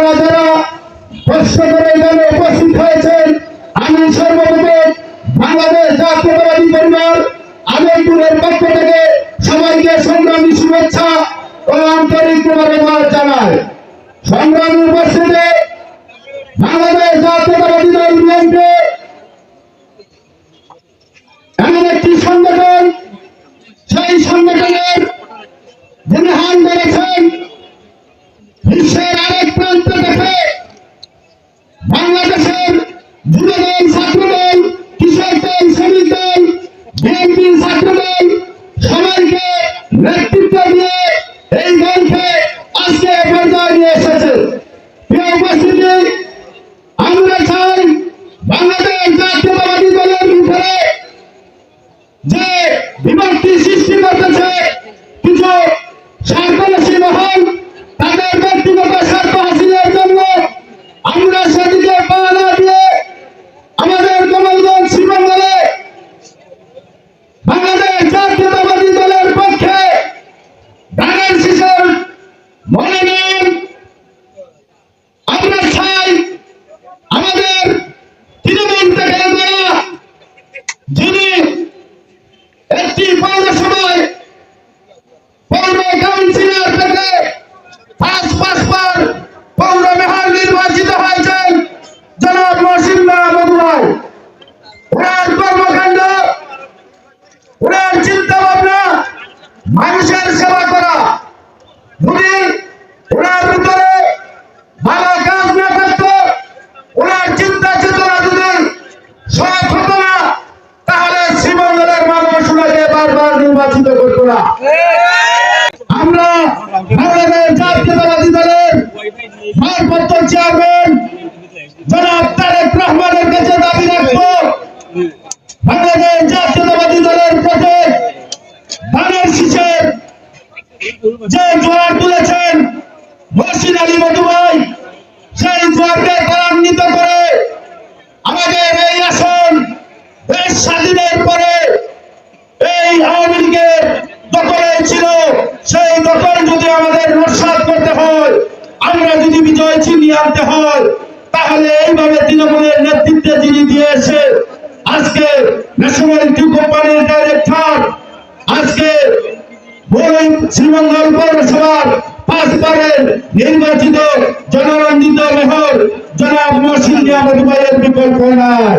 আপনারা যারা কষ্ট করে এখানে উপস্থিত হয়েছেন, আমি সর্বপ্রথম বাংলাদেশ জাতীয়তাবাদী পরিবার আমিরপুরের পক্ষ থেকে সবাইকে সংগ্রামী শুভেচ্ছা ও আন্তরিক মোবারকবাদ জানাই। সংগ্রামী উপস্থিতি বাংলাদেশ জাতীয়তাবাদী দল বিএনপি এমন একটি সংগঠন, সেই সংগঠনের যিনি হান ধরেছেন বাংলাদেশের যুবদল, ছাত্রদল, কৃষক দল, শ্রমিক দল, বিএনপি ছাত্রদল সবাইকে নেতৃত্ব দিয়ে এই দলকে আজকে পর্যায়ে এসেছে প্রিয় উপস্থিতি আমরা চাই বাংলাদেশ জাতীয়তাবাদী দলের ভিতরে যে বিভক্তি সৃষ্টি করতেছে কিছু স্বার্থবাসী মহল তাদের ব্যক্তিগত স্বার্থ হাসিলের জন্য আমরা সেদিকে পা না দিয়ে আমাদের কমলগঞ্জ শ্রীমঙ্গলে বাংলাদেশ জাতীয়তাবাদী দলের পক্ষে ধানের শিশুর মনোনয়ন আমরা চাই আমাদের তৃণমূল থেকে নেওয়া যিনি একটি পৌরসভায় পৌর কাউন্সিলর থেকে পাঁচ পাঁচবার পৌর মেয়র নির্বাচিত হয়েছেন জনাব মহসিন্দা মধুরাই ওনার কর্মকাণ্ড ওনার চিন্তা ভাবনা মানুষের সেবা করা। যদি ওনার ভিতরে ভালো কাজ না থাকতো ওনার চিন্তা চেতনা যদি সৎ হতো না, তাহলে শ্রীমঙ্গলের মানুষ ওনাকে বারবার নির্বাচিত করতো না। আমরা বাংলাদেশ জাতীয়তাবাদী দলের ভারপ্রাপ্ত চেয়ারম্যান কাছে বাংলাদেশ যে জোয়ার তুলেছেন মসজিদ আলী মধুভাই সেই জোয়ারকে ত্বরান্বিত করে আমাদের এই আসন দেশ স্বাধীনের পরে এই আওয়ামী লীগের ছিল, সেই দখল যদি আমাদের নস্বাত করতে হয়, আমরা যদি বিজয় ছিনিয়ে আনতে হয়, তাহলে এইভাবে তৃণমূলের নেতৃত্বে যিনি দিয়েছে, আজকে ন্যাশনাল কোম্পানির ডাইরেক্টর আজকে বই শ্রীমঙ্গল পৌরসভার পাঁচবারের নির্বাচিত জনরঞ্জিত মেহর জনাব আহমদ ভাইয়ের বিকল্প নাই।